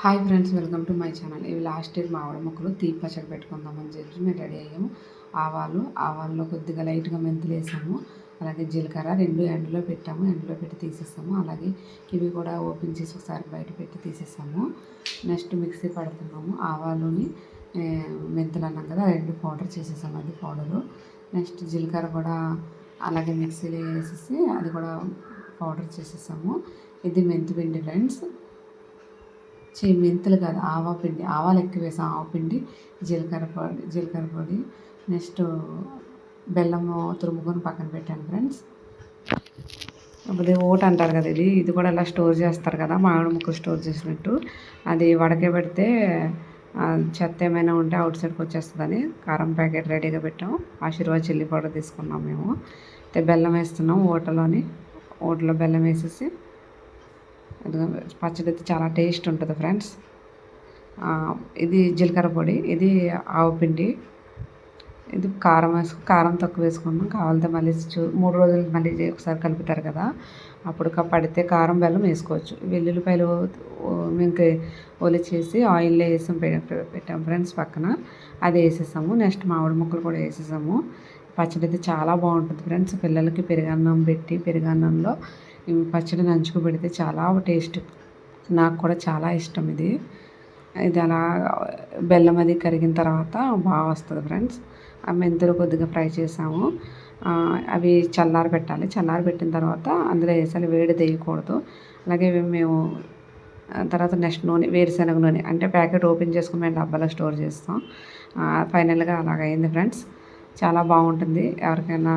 Hi friends welcome to my channel ఇవి last year మామిడి మొక్కలు తీపి పచ్చడి పెట్టుకుందామని చెప్పి మేము రెడీ అయ్యాము. ఆవాలు ఆవాల్లో కొద్దిగా లైట్గా మెంతులు వేసాము. అలాగే జీలకర్ర రెండు ఎండలో పెట్టాము. ఎండలో పెట్టి తీసేస్తాము అలాగే ఇవి కూడా ఓపెన్ చేసి ఒకసారి బయట పెట్టి తీసేసాము. నెక్స్ట్ మిక్సీ పడుతున్నాము. ఆవాలుని మెంతులు అన్నాం కదా రెండు పౌడర్ చేసేసాము అది పౌడరు నెక్స్ట్ జీలకర్ర కూడా అలాగే మిక్సీలో వేసేసి అది కూడా పౌడర్ చేసేసాము. ఇది మెంతి పిండి ఫ్రెండ్స్ చే మెంతులు కాదు ఆవా పిండి ఆవాలు ఎక్కువ వేసాం ఆవ పిండి జీలకర్ర పొడి జీలకర్ర పొడి. నెక్స్ట్ బెల్లము తురుముకొని పక్కన పెట్టాను ఫ్రెండ్స్. అప్పుడు ఓట్ అంటారు కదా ఇది. ఇది కూడా ఇలా స్టోర్ చేస్తారు కదా మామిడి ముక్క స్టోర్ చేసినట్టు. అది వడకే పెడితే చెత్త ఏమైనా ఉంటే అవుట్ సైడ్కి వచ్చేస్తుందని కారం ప్యాకెట్ రెడీగా పెట్టాం ఆశీర్వాద్ చిల్లీ పౌడర్ తీసుకున్నాం మేము. అయితే బెల్లం వేస్తున్నాం ఓటలోని. ఓటలో బెల్లం వేసేసి పచ్చడి అయితే చాలా టేస్ట్ ఉంటుంది ఫ్రెండ్స్. ఇది జీలకర్ర పొడి ఇది ఆవు పిండి ఇది కారం వేసుకు కారం తక్కువ వేసుకున్నాం. కావాలంటే మళ్ళీ మూడు రోజులు మళ్ళీ ఒకసారి కలుపుతారు కదా. అప్పుడు పడితే కారం బెల్లం వేసుకోవచ్చు. వెల్లుల్లిపాయలు మేము ఒలి చేసి ఆయిల్లో వేసి పెట్టాం ఫ్రెండ్స్ పక్కన. అది వేసేసాము. నెక్స్ట్ మామిడి ముక్కలు కూడా వేసేసాము. పచ్చడి అయితే చాలా బాగుంటుంది ఫ్రెండ్స్. పిల్లలకి పెరుగన్నం పెట్టి పెరుగన్నంలో పచ్చడి నంచుకు పెడితే చాలా టేస్ట్. నాకు కూడా చాలా ఇష్టం ఇది. ఇది అలా బెల్లం అది కరిగిన తర్వాత బాగా వస్తుంది ఫ్రెండ్స్. ఆ మెంతులు కొద్దిగా ఫ్రై చేసాము. అవి చల్లారి పెట్టాలి. చల్లారి పెట్టిన తర్వాత అందులో వేసాలి వేడి తెయ్యకూడదు అలాగే మేము తర్వాత నెక్స్ట్ నూనె వేరుశనగ నూనె అంటే ప్యాకెట్ ఓపెన్ చేసుకుని మేము డబ్బాలో స్టోర్ చేస్తాం. ఫైనల్గా అలాగ అయింది ఫ్రెండ్స్. చాలా బాగుంటుంది. ఎవరికైనా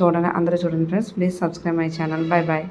చూడండి అందరూ చూడండి friends please subscribe my channel bye bye